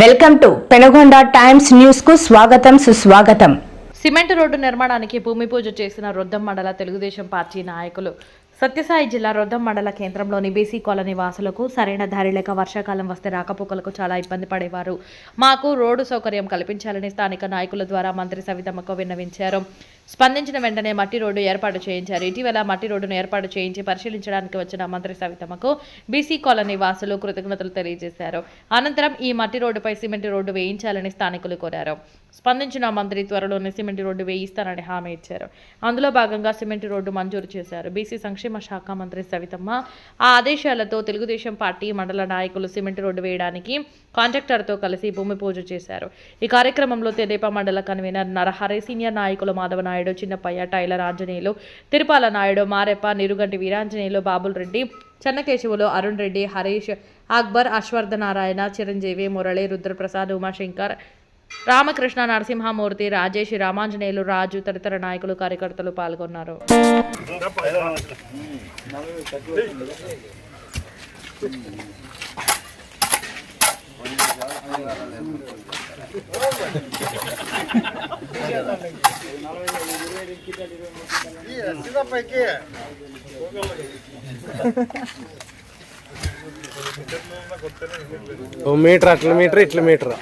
Welcome to Penagonda times న్యూస్కు స్వాగతం సుస్వాగతం. సిమెంట్ రోడ్డు నిర్మాణానికి భూమి పూజ చేసిన రొద్దం మండల తెలుగుదేశం పార్టీ నాయకులు సత్యసాయి జిల్లా రొద్దం మండల కేంద్రంలోని బీసీ కాలనీ వాసులకు సరైన దారి లేక వర్షాకాలం వస్తే రాకపోకలకు చాలా ఇబ్బంది పడేవారు. మాకు రోడ్డు సౌకర్యం కల్పించాలని స్థానిక నాయకుల ద్వారా మంత్రి సవితమ్మకు విన్నవించారు. స్పందించిన వెంటనే మట్టి రోడ్డు ఏర్పాటు చేయించారు. ఇటీవల మట్టి రోడ్డును ఏర్పాటు చేయించి పరిశీలించడానికి వచ్చిన మంత్రి సవితమ్మకు బీసీ కాలనీ వాసులు కృతజ్ఞతలు తెలియజేశారు. అనంతరం ఈ మట్టి రోడ్డుపై సిమెంట్ రోడ్డు వేయించాలని స్థానికులు కోరారు. స్పందించిన మంత్రి త్వరలోనే సిమెంట్ రోడ్డు వేయిస్తానని హామీ ఇచ్చారు. అందులో భాగంగా సిమెంట్ రోడ్డు మంజూరు చేశారు. బీసీ సంక్షేమ శాఖ మంత్రి సవితమ్మ ఆ ఆదేశాలతో తెలుగుదేశం పార్టీ మండల నాయకులు సిమెంట్ రోడ్డు వేయడానికి కాంట్రాక్టర్తో కలిసి భూమి పూజ చేశారు. ఈ కార్యక్రమంలో తెదేపా మండల కన్వీనర్ నరహరి సీనియర్ నాయకులు మాధవ నాయుడు చిన్నపయ్య టైలర్ ఆంజనేయులు తిరుపాల నాయుడు మారెప్ప నిరుగంటి వీరాంజనేయులు బాబుల్ రెడ్డి చెన్నకేశవులు అరుణ్ రెడ్డి హరీష్ అక్బర్ అశ్వర్ధనారాయణ చిరంజీవి మురళి రుద్రప్రసాద్ ఉమాశంకర్ రామకృష్ణ నరసింహమూర్తి రాజేష్ రామాంజనేయులు రాజు తదితర నాయకులు కార్యకర్తలు పాల్గొన్నారు. ఓ మీటర్ అట్ల మీటర్ ఇట్ల మీటర్.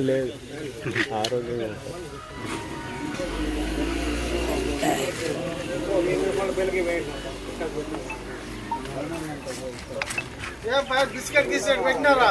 లేదు ఆరోగ్యంగా బిస్కెట్ గిస్కెట్ పెట్టినారా